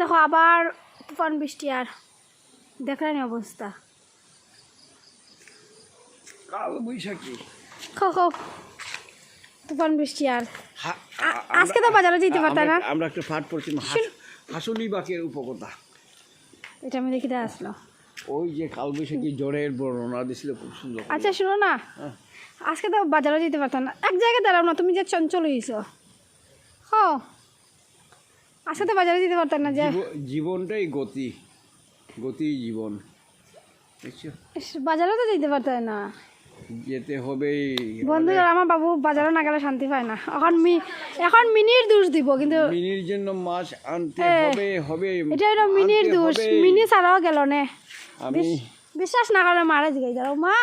দেখো আবার তুফান বৃষ্টি আর দেখলেন অবস্থা। বৈশাখী। খো খো। তুফান বৃষ্টি আর। আজকে তো বাজারে যেতে আমরা- পারতা না। আমরা একটা পাঠ পড়ছি হাসুলি বাকের উপকথা এটা আমি দেখি আসলো। ওই যে কাল বৈশাখী জ্বরের বর্ণনা দিছিল খুব সুন্দর আচ্ছা শুনো না। হ্যাঁ। আজকে তো বাজারে যেতে পারতাম না। এক জায়গায় দাঁড়াও না তুমি যে চঞ্চল হয়েছ হ। আজকে তো বাজারে যেতে পারতাম না যে জীবনটাই গতি। গতি জীবন। বুঝছ? ইস, বাজারে তো যেতে পারতাম না। যেতে হবেই। বন্ধুরা আমার বাবু বাজারে না গেলে শান্তি পায় না। এখন মি এখন মিনির দোষ দিব কিন্তু মিনির জন্য মাছ আনতে হ্যাঁ। হবে হবে এটা হলো মিনির দোষ। মিনি ছাড়াও গেল নে। আমি বিশ্বাস না করে মারা জিগাই দাঁড়াও মা।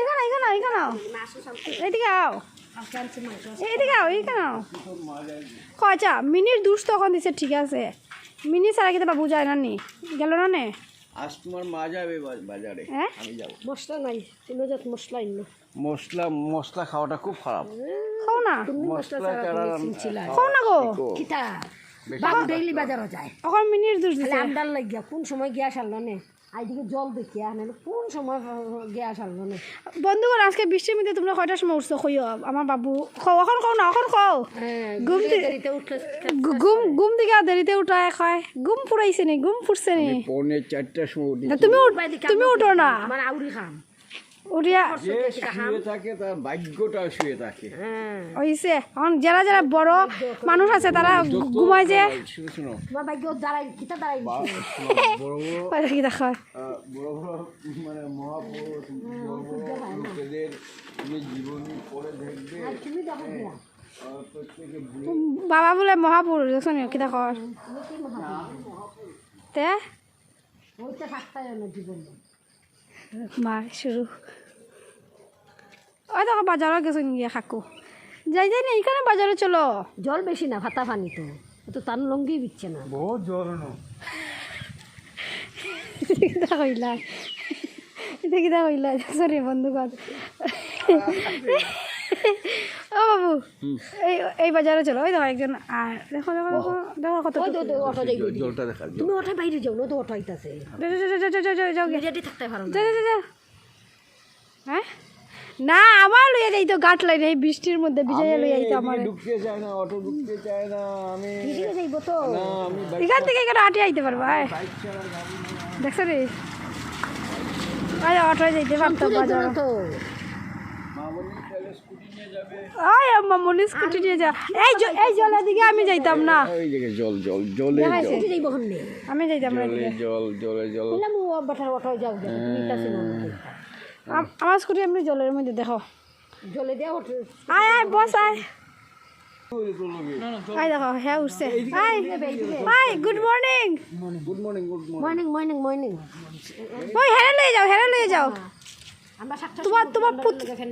এখানে এখানে এখানে এদিকে আও। আও কয়টা মিনির দুষ তখন দিছে ঠিক আছে। মিনি ছাড়া কিন্তু বাবু যায় না নি। গেল না নে? আজ তোমার মা যাবে বাজারে। হ্যাঁ? আমি যাব। মশলা নাই তুমি জাত মশলা ইন্ন মশলা মশলা খাওয়াটা খুব খারাপ। খাও না। মশলা ছাড়া খাও না গো। কিতা? বাবু ডেইলি বাজারও যায়। এখন মিনির দোষ খালি দিছে আমদার লাগিয়া কোন সময় গ্যাস আনলো নে? আইদিকে জল আনে কোন সময় গ্যাস আনলো নে? বন্ধুগণ আজকে বৃষ্টির মধ্যে তোমরা কয়টার সময় উঠছো কইও? আমার বাবু খাও এখন খাও না এখন খাও হ্যাঁ ঘুম দেরিতে ঘুম ঘুম আর দেরিতে উঠায় খায় ঘুম পুরাইছে নি ঘুম ফুটছে নি। পৌনে চারটার সময় তুমি উঠ তুমি উঠো না। মানে আউরি খাম। উঠিয়া যে শুয়ে থাকে তার ভাগ্যটা শুয়ে থাকে। হ্যাঁ। এখন যারা যারা বড় মানুষ আছে তারা ঘুমায় যে শুনো শুনো। ভাগ্য দাঁড়াই কিতা দাঁড়াই বড় বড় কি দেখা বড় বড় মানে মহাপুরুষ বড় বড় লোকেদের তুমি জীবনী পড়ে দেখবে। তুমি দেখো দিয়া আহ, প্রত্যেকে বুড়ো বাবা বলে মহাপুরুষ দেখছ নি? কি দেখো তে? মার শুরু। ওই দেখো বাজারে গেছো গিয়ে খাকু যাই যাই না এখানে বাজারে চলো। জল বেশি না ভাতা পানি তো। তো তার লঙ্গি বিচ্ছে না। বহুত জোরানো কিতা কইলা। এটা কইলা সরি বন্ধুগণ ও বাবু এই এই বাজারে চলো। ওই দেখো একজন আর দেখো দেখো দেখো দেখো কত ওই তো তো অটো যাই জলটা দেখা তুমি ওঠায় বাইরে যাও না তো অটো আইতাছে। যাও, যাও, যাও, যাও, যাও, যাও, যাও, যাও, যাও। হ্যাঁ না আমার লইয়া যাইতো গাট লাই এই বৃষ্টির মধ্যে ভিজাইয়া লইয়া যাইতো আমার। ঢুকতে চায় না অটো ঢুকতে চায় না আমি যাইব তো। না আমি এখান থেকে এখানে আটে আইতে পারবা? আয়। না দেখছ রে? আয় অটোয় যাইতে পারতাম বাজার। তো মামনি স্কুটি নিয়ে আম্মা মনি স্কুটি যা। এই এই জলের দিকে আমি যাইতাম না। ওই জল আমি যাইতাম না জল জলে জল বললাম ও বাটার অটো যাও। আমার স্কুটি এমনি জলের মধ্যে দেখো। জলে দেওয়া অটো আয় আয় বস আয়। আয় দেখো হ্যাঁ উঠছে। আয় আয় good morning good morning good morning morning morning morning ওই হেরে লয়ে যাও হেরে লয়ে যাও। তোমার তোমার পুত ফ্যান